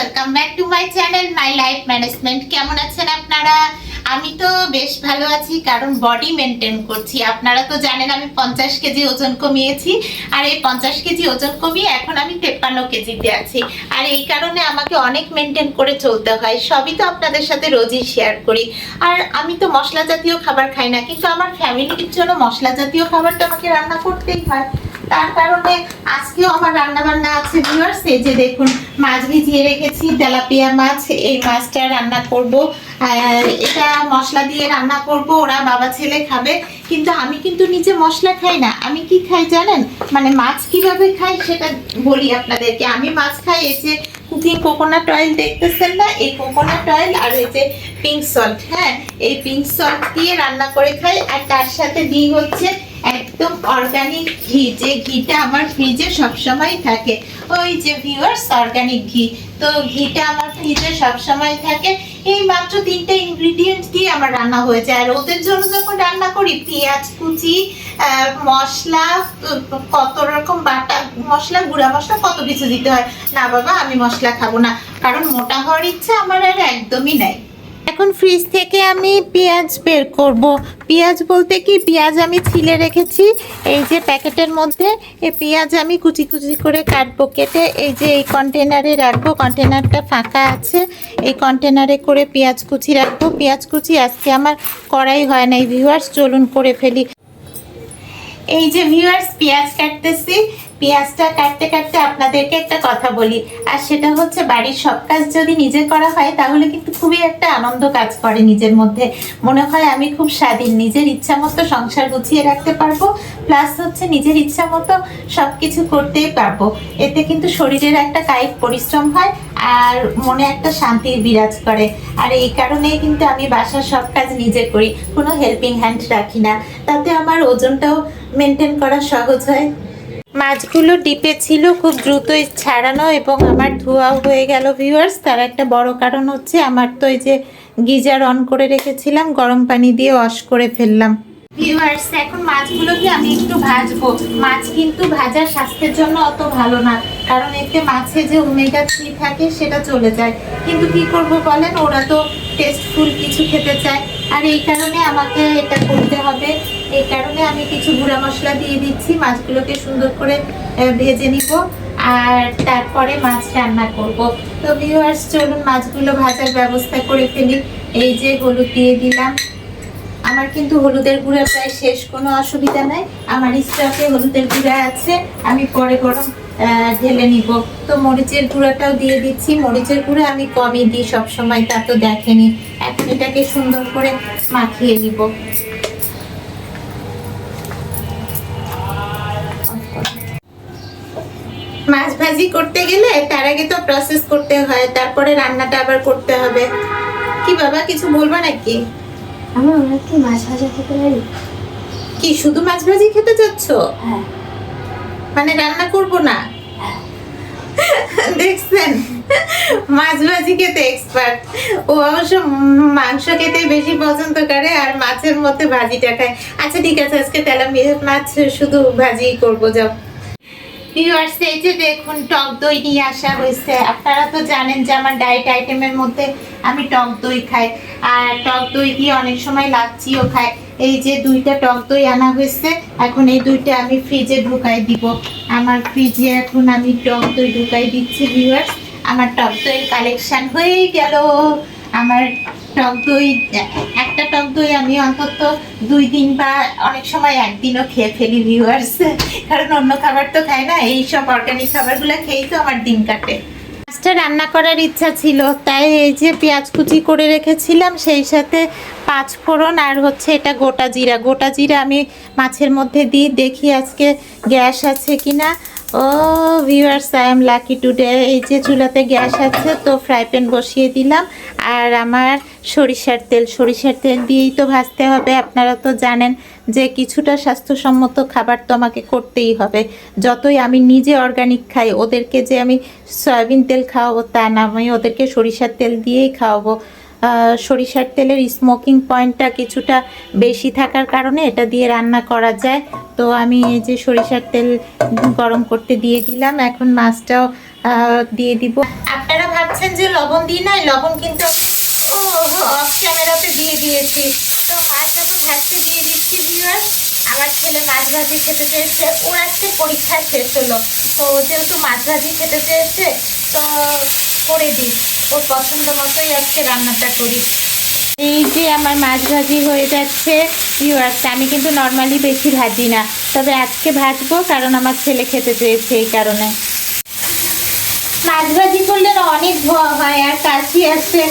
Welcome back to my channel my life management কেমন আছেন আপনারা? আমি তো বেশ ভালো আছি, কারণ বডি মেনটেন করছি। আপনারা তো জানেন আমি পঞ্চাশ কেজি ওজন কমিয়েছি, আর এই পঞ্চাশ কেজি ওজন কমিয়ে এখন আমি তেপ্পান্ন কেজিতে আছি। আর এই কারণে আমাকে অনেক মেনটেন করে চলতে হয়, সবই তো আপনাদের সাথে রোজই শেয়ার করি। আর আমি তো মশলা জাতীয় খাবার খাই না, কিন্তু আমার ফ্যামিলির জন্য মশলা জাতীয় খাবারটা আমাকে রান্না করতেই হয়। তার কারণে আজকেও আমার রান্না বান্না আছে ভিউয়ার্স এই যে দেখুন, মাছ ভিজিয়ে রেখেছি, তেলাপিয়া মাছ, এই মাছটা রান্না করব। এটা মশলা দিয়ে রান্না করব, ওরা বাবা ছেলে খাবে। কিন্তু আমি কিন্তু নিজে মশলা খাই না। আমি কি খাই জানেন? মানে মাছ কীভাবে খাই সেটা বলি আপনাদেরকে। আমি মাছ খাই, এই যে কুকিং কোকোনাট অয়েল দেখতেছেন না? এই কোকোনাট অয়েল আর এই যে পিঙ্ক সল্ট হ্যাঁ? এই পিঙ্ক সল্ট দিয়ে রান্না করে খাই। আর তার সাথে দিই হচ্ছে একদম অর্গানিক ঘি, যে ঘিটা আমার ফ্রিজে সবসময় থাকে। ওই যে ভিউয়ার্স অর্গানিক ঘি। তো ঘিটা আমার ফ্রিজে সবসময় থাকে। এই মাত্র তিনটে ইনগ্রিডিয়েন্ট দিয়ে আমার রান্না হয়ে যায়। আর ওদের জন্য যখন রান্না করি, পেঁয়াজ, কুচি মশলা, কত রকম বাটা, মশলা, গুঁড়া মশলা, কত কিছু দিতে হয়। না বাবা, আমি মশলা খাব না। কারণ মোটা হওয়ার ইচ্ছা আমার আর একদমই নাই। এখন ফ্রিজ থেকে আমি পেঁয়াজ বের করব। পেঁয়াজ বলতে কি? পেঁয়াজ আমি ছিলে রেখেছি। এই যে প্যাকেটের মধ্যে এই পেঁয়াজ আমি কুচি কুচি করে কাটবো। কেটে এই যে এই কন্টেনারে রাখব। কন্টেনারটা ফাঁকা আছে। এই কন্টেনারে করে পেঁয়াজ কুচি রাখব। পেঁয়াজ কুচি আজকে আমার করাই হয় না এই ভিউয়ার্স চলুন করে ফেলি। এই যে ভিউয়ার্স পেঁয়াজ কাটতেছি। পেঁয়াজটা কাটতে কাটতে আপনাদেরকে একটা কথা বলি। আর সেটা হচ্ছে বাড়ির সব কাজ যদি নিজে করা হয়, তাহলে কিন্তু খুবই একটা আনন্দ কাজ করে নিজের মধ্যে। মনে হয় আমি খুব স্বাধীন, নিজের ইচ্ছা মতো সংসার গুছিয়ে রাখতে পারব প্লাস হচ্ছে নিজের ইচ্ছা মতো সব কিছু করতেই পারব। এতে কিন্তু শরীরের একটা কায়িক পরিশ্রম হয়, আর মনে একটা শান্তির বিরাজ করে। আর এই কারণেই কিন্তু আমি বাসার সব কাজ নিজে করি, কোনো হেল্পিং হ্যান্ড রাখি না। তাতে আমার ওজনটাও মেনটেন করা সহজ হয়। মাছগুলো ডিপে ছিল, খুব দ্রুতই ছাড়ানো এবং আমার ধোয়াও হয়ে গেল ভিউয়ার্স তার একটা বড় কারণ হচ্ছে আমার তো এই যে গিজার অন করে রেখেছিলাম, গরম পানি দিয়ে ওয়াশ করে ফেললাম। ভিউয়ার্স এখন মাছগুলোকে আমি একটু ভাজবো। মাছ কিন্তু ভাজা স্বাস্থ্যের জন্য অত ভালো না, কারণ এতে মাছে যে ওমেগা থ্রি থাকে সেটা চলে যায়। কিন্তু কি করব বলেন, ওরা তো টেস্টফুল কিছু খেতে চায়। আর এই কারণে আমাকে এটা করতে হবে। এই কারণে আমি কিছু গুঁড়া মশলা দিয়ে দিচ্ছি, মাছগুলোকে সুন্দর করে ভেজে নিব আর তারপরে মাছ রান্না করব। তো ভিউয়ার্স চলুন মাছগুলো ভাজার ব্যবস্থা করে ফেলি। এই যে হলুদ দিয়ে দিলাম। আমার কিন্তু হলুদের গুঁড়া প্রায় শেষ, কোনো অসুবিধা নাই। আমার স্টকে হলুদের গুঁড়া আছে, আমি পরে গরম ঢেলে নিব। তো মরিচের গুঁড়াটাও দিয়ে দিচ্ছি। মরিচের গুঁড়া আমি কমই দিই সবসময় তা তো দেখেনি। এখন এটাকে সুন্দর করে মাখিয়ে নিব। মাছ ভাজি করতে গেলে তার আগে তো প্রসেস করতে হয় তারপরে রান্নাটা আবার করতে হবে। কি বাবা কিছু বলবা নাকি? আমি আমরা কি মাছ ভাজা খেতে পারি কি শুধু মাছ ভাজি খেতে যাচ্ছ হ্যাঁ। মানে রান্না করব না। দেখছেন? মাছ ভাজি খেতে এক্সপার্ট ও অবশ্য মাংস খেতে বেশি পছন্দ করে আর মাছের মধ্যে ভাজিটা খায়। আচ্ছা ঠিক আছে, আজকে তেলা মাছ শুধু ভাজি করব, যাও। ভিউয়ার্স এই যে দেখুন, টক দই নিয়ে আসা হয়েছে। আপনারা তো জানেন যে আমার ডায়েট আইটেমের মধ্যে আমি টক দই খাই। আর টক দই দিয়ে অনেক সময় লাচ্ছিও খাই। এই যে দুইটা টক দই আনা হয়েছে, এখন এই দুইটা আমি ফ্রিজে ঢুকাই দিব। আমার ফ্রিজে এখন আমি টক দই ঢুকাই দিচ্ছি ভিউয়ার্স আমার টক দইয়ের কালেকশন হয়েই গেল। আমার টক দই, একটা টক দই আমি অন্তত দুই দিন বা অনেক সময় একদিনও খেয়ে ফেলি ভিউয়ার্স কারণ অন্য খাবার তো খাই না, এই সব অর্গানিক খাবারগুলো খেয়েই তো আমার দিন কাটে। রান্না করার ইচ্ছা ছিল, তাই এই যে পেঁয়াজ কুচি করে রেখেছিলাম, সেই সাথে পাঁচ ফোড়ন আর হচ্ছে এটা গোটা জিরা। গোটা জিরা আমি মাছের মধ্যে দিই। দেখি আজকে গ্যাস আছে কি না ও viewers I am lucky today এই যে চুলাতে গ্যাস আছে, তো ফ্রাই প্যান বসিয়ে দিলাম। আর আমার সরিষার তেল। সরিষার তেল দিয়েই তো ভাজতে হবে। আপনারা তো জানেন যে কিছুটা স্বাস্থ্যসম্মত খাবার তো আমাকে করতেই হবে। যতই আমি নিজে অর্গানিক খাই, ওদেরকে যে আমি সয়াবিন তেল খাওয়াবো তা না, আমি ওদেরকে সরিষার তেল দিয়েই খাওয়াবো। সরিষার তেলের স্মোকিং পয়েন্টটা কিছুটা বেশি থাকার কারণে এটা দিয়ে রান্না করা যায়। তো আমি এই যে সরিষার তেল গরম করতে দিয়ে দিলাম, এখন মাছটাও দিয়ে দিব। আপনারা ভাবছেন যে লবণ দিই নাই, লবণ কিন্তু ও অফ ক্যামেরাতে দিয়ে দিয়েছি। তো মাছ যখন ভাজতে দিয়ে দিচ্ছি ভিউয়ার আমার ছেলে মাছ ভাজি খেতে চেয়েছে, ওর আজকে পরীক্ষা শেষ হলো। তো যেহেতু মাছ ভাজি খেতে চেয়েছে, তো করে দিই। ওর পছন্দ মতোই আজকে রান্নাটা করি। এই যে আমার মাছ ভাজি হয়ে যাচ্ছে ভিউয়ার্স আমি কিন্তু নর্মালি বেশি ভাজি না, তবে আজকে ভাজবো কারণ আমার ছেলে খেতে চেয়েছে এই কারণে। মাছ ভাজি করলে অনেক ধোয়া হয়, আর কাশি আসছে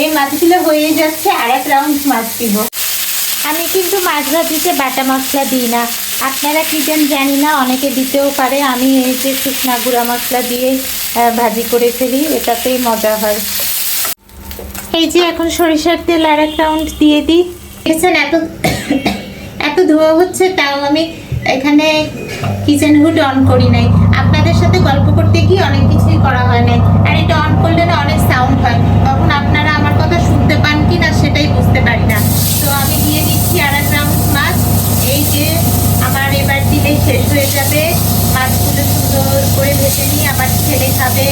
এই মাছগুলো হয়ে যাচ্ছে আর এক রাউন্ড মাছ দিব। আমি কিন্তু মাছ ভাজিতে বাটা মশলা দিই না আপনারা কি দেন জানি না অনেকে দিতেও পারে। আমি এই যে শুকনা গুঁড়া মশলা আহ, ভাজি করে ফেলি এটাতেই মজা হয়। এই যে এখন সরিষার তেল আর এক রাউন্ড দিয়ে দিই। দেখেছেন এত এত ধোয়া হচ্ছে তাও আমি এখানে কিচেন হুড অন করি নাই। আপনাদের সাথে গল্প করতে গিয়ে অনেক কিছুই করা হয় নাই। আর এটা অন করলে না অনেক সাউন্ড হয়। তখন আপনারা আমার কথা শুনতে পান কি না সেটাই বুঝতে পারি না। তো আমি দিয়ে দিচ্ছি আর এক রাউন্ড মাছ এই যে আমার শেষ হয়ে যাবে। মাছগুলো সুন্দর করে ভেজে নিয়ে আমার ছেলে খাবে।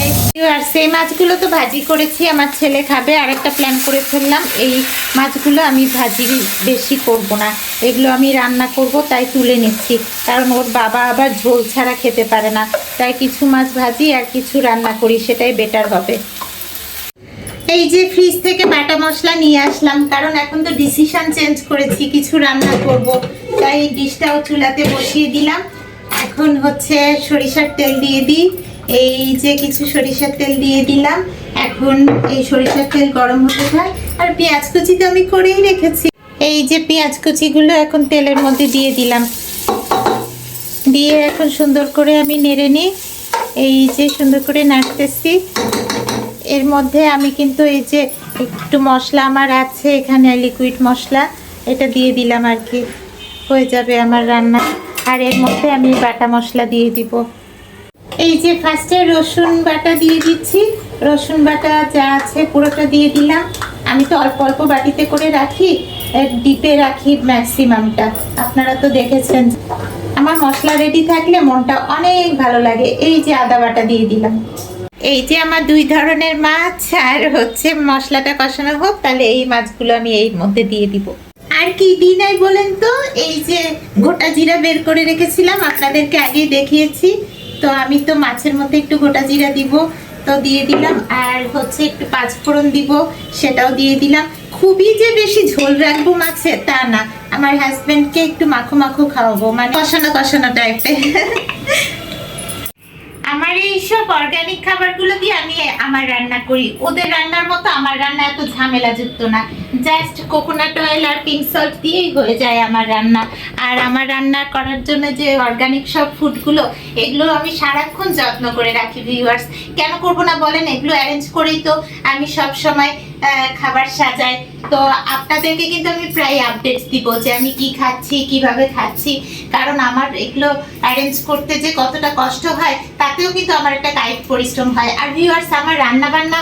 আর সেই মাছগুলো তো ভাজি করেছি, আমার ছেলে খাবে। আর একটা প্ল্যান করে ফেললাম, এই মাছগুলো আমি ভাজি বেশি করব না। এগুলো আমি রান্না করব, তাই তুলে নিচ্ছি। কারণ ওর বাবা আবার ঝোল ছাড়া খেতে পারে না। তাই কিছু মাছ ভাজি আর কিছু রান্না করি, সেটাই বেটার হবে। এই যে ফ্রিজ থেকে বাটা মশলা নিয়ে আসলাম, কারণ এখন তো ডিসিশন চেঞ্জ করেছি, কিছু রান্না করব। তাই এই ডিশটাও চুলাতে বসিয়ে দিলাম। এখন হচ্ছে সরিষার তেল দিয়ে দিই। এই যে কিছু সরিষার তেল দিয়ে দিলাম। এখন এই সরিষার তেল গরম হতে থাক। আর পেঁয়াজ কুচি তো আমি করেই রেখেছি। এই যে পেঁয়াজ কুচিগুলো এখন তেলের মধ্যে দিয়ে দিলাম। দিয়ে এখন সুন্দর করে আমি নেড়ে নিই। এই যে সুন্দর করে নাড়তেছি। এর মধ্যে আমি কিন্তু এই যে একটু মশলা আমার আছে, এখানে লিকুইড মশলা, এটা দিয়ে দিলাম আর কি। হয়ে যাবে আমার রান্না। আর এর মধ্যে আমি বাটা মশলা দিয়ে দিব। এই যে ফার্স্টে রসুন বাটা দিয়ে দিচ্ছি। রসুন বাটা যা আছে পুরোটা দিয়ে দিলাম। আমি তো অল্প অল্প বাটিতে করে রাখি ডিপে রাখি ম্যাক্সিমামটা আপনারা তো দেখেছেন। আমার মশলা রেডি থাকলে মনটা অনেক ভালো লাগে। এই যে আদা বাটা দিয়ে দিলাম। এই যে আমার দুই ধরনের মাছ, আর হচ্ছে মশলাটা কষানো হোক, তাহলে এই মাছগুলো আমি এই মধ্যে দিয়ে দিব। আর কি দিই নাই বলেন তো? এই যে গোটা জিরা বের করে রেখেছিলাম, আপনাদেরকে আগেই দেখিয়েছি। তো আমি তো মাছের মধ্যে একটু গোটা জিরা দিব, তো দিয়ে দিলাম। আর হচ্ছে একটু পাঁচফোড়ন দিব, সেটাও দিয়ে দিলাম। খুবই যে বেশি ঝোল রাখব মাছে, তা না। আমার হাজবেন্ডকে একটু মাখো মাখো খাওয়াবো মানে কষানো কষানো টাইপের আমার এই সব অর্গানিক খাবারগুলো দিয়ে আমি আমার রান্না করি। ওদের রান্নার মতো আমার রান্না এত ঝামেলা যুক্ত না। জাস্ট কোকোনাট অয়েল আর পিঙ্ক সল্ট দিয়েই হয়ে যায় আমার রান্না। আর আমার রান্না করার জন্য যে অর্গানিক সব ফুডগুলো এগুলো আমি সারাক্ষণ যত্ন করে রাখি ভিউয়ার্স কেন করব না বলেন? এগুলো অ্যারেঞ্জ করেই তো আমি সব সময় খাবার সাজাই। তো আপনাদেরকে কিন্তু আমি প্রায় আপডেটস দিব যে আমি কি খাচ্ছি, কীভাবে খাচ্ছি। কারণ আমার এগুলো অ্যারেঞ্জ করতে যে কতটা কষ্ট হয়, তাতেও কিন্তু আমার একটা কায়িক পরিশ্রম হয়। আর ভিউয়ার্স আমার রান্না বান্না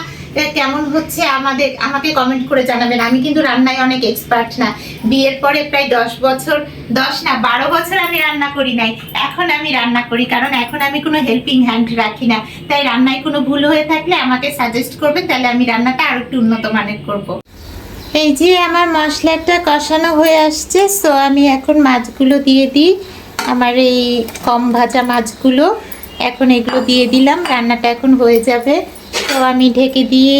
কেমন হচ্ছে আমাদের, আমাকে কমেন্ট করে জানাবেন। আমি কিন্তু রান্নায় অনেক এক্সপার্ট না। বিয়ের পরে প্রায় দশ বছর, দশ না, বারো বছর আমি রান্না করি নাই। এখন আমি রান্না করি, কারণ এখন আমি কোনো হেল্পিং হ্যান্ড রাখি না। তাই রান্নায় কোনো ভুল হয়ে থাকলে আমাকে সাজেস্ট করবেন, তাহলে আমি রান্নাটা আরও একটু উন্নত মানের করব। এই যে আমার মশলাটা কষানো হয়ে আসছে সো আমি এখন মাছগুলো দিয়ে দিই। আমার এই কম ভাজা মাছগুলো। এখন এগুলো দিয়ে দিলাম, রান্নাটা এখন হয়ে যাবে। তো আমি ঢেকে দিয়ে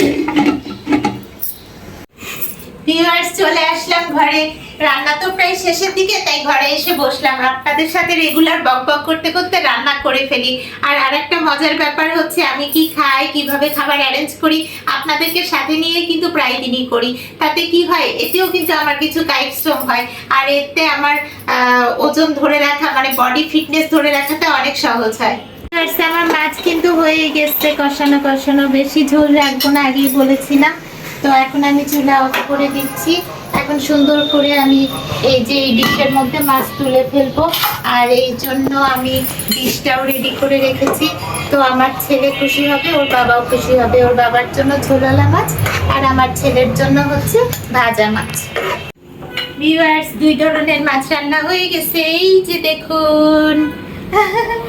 ভিউয়ার্স চলে আসলাম ঘরে। রান্না তো প্রায় শেষের দিকে, তাই ঘরে এসে বসলাম। আপনাদের সাথে রেগুলার বক বক করতে করতে রান্না করে ফেলি। আর আরেকটা মজার ব্যাপার হচ্ছে, আমি কি খাই, কীভাবে খাবার অ্যারেঞ্জ করি, আপনাদেরকে সাথে নিয়ে কিন্তু প্রায় দিনই করি। তাতে কি হয়, এতেও কিন্তু আমার কিছু কায়িক শ্রম হয়। আর এতে আমার ওজন ধরে রাখা মানে বডি ফিটনেস ধরে রাখাটা অনেক সহজ হয়। আমার মাছ কিন্তু হয়ে গেছে, কষানো কষানো। বেশি ঝোল রাখব না, আগেই বলেছিলাম। তো এখন আমি চুলা অফ করে দিচ্ছি। এখন সুন্দর করে আমি এই যে এই ডিশের মধ্যে মাছ তুলে ফেলব। আর এই জন্য আমি ডিশটাও রেডি করে রেখেছি। তো আমার ছেলে খুশি হবে, ওর বাবাও খুশি হবে। ওর বাবার জন্য ঝোলালা মাছ, আর আমার ছেলের জন্য হচ্ছে ভাজা মাছ। ভিউয়ার্স দুই ধরনের মাছ রান্না হয়ে গেছে। এই যে দেখুন।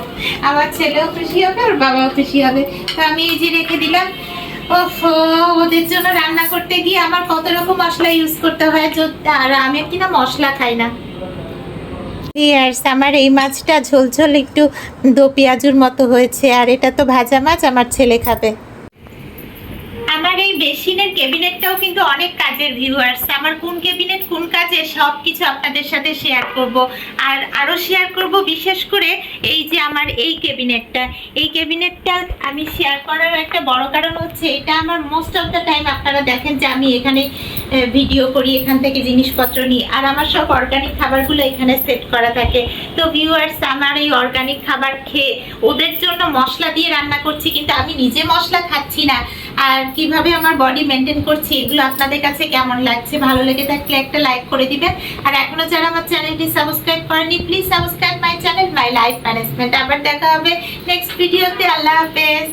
আমার ছেলেও খুশি হবে আর বাবাও খুশি হবে। তো আমি এই যে রেখে দিলাম। ওদের জন্য রান্না করতে গিয়ে আমার কত রকম মশলা ইউজ করতে হয়, আর আমি কিনা মশলা খাই না। আমার এই মাছটা ঝোলঝোল ঝোল একটু দো পেঁয়াজুর মতো হয়েছে, আর এটা তো ভাজা মাছ, আমার ছেলে খাবে। এই বেসিনের ক্যাবিনেটটাও কিন্তু অনেক কাজের ভিউয়ার্স আমার কোন ক্যাবিনেট, কোন কাজে সব কিছু আপনাদের সাথে শেয়ার করব। আর আরও শেয়ার করব, বিশেষ করে এই যে আমার এই ক্যাবিনেটটা। এই ক্যাবিনেটটা আমি শেয়ার করার একটা বড় কারণ হচ্ছে, এটা আমার মোস্ট অফ দ্য টাইম আপনারা দেখেন যে আমি এখানে ভিডিও করি, এখান থেকে জিনিসপত্র নিই। আর আমার সব অর্গানিক খাবারগুলো এখানে সেট করা থাকে। তো ভিউয়ার্স আমার এই অর্গানিক খাবার খেয়ে ওদের জন্য মশলা দিয়ে রান্না করছি, কিন্তু আমি নিজে মশলা খাচ্ছি না। আর কীভাবে আমার বডি মেনটেন করছি, এগুলো আপনাদের কাছে কেমন লাগছে? ভালো লেগে থাকলে একটা লাইক করে দিবেন। আর এখনও যারা আমার চ্যানেলটি সাবস্ক্রাইব করেনি please subscribe my channel my life management আবার দেখা হবে নেক্সট ভিডিওতে আল্লাহ হাফেজ।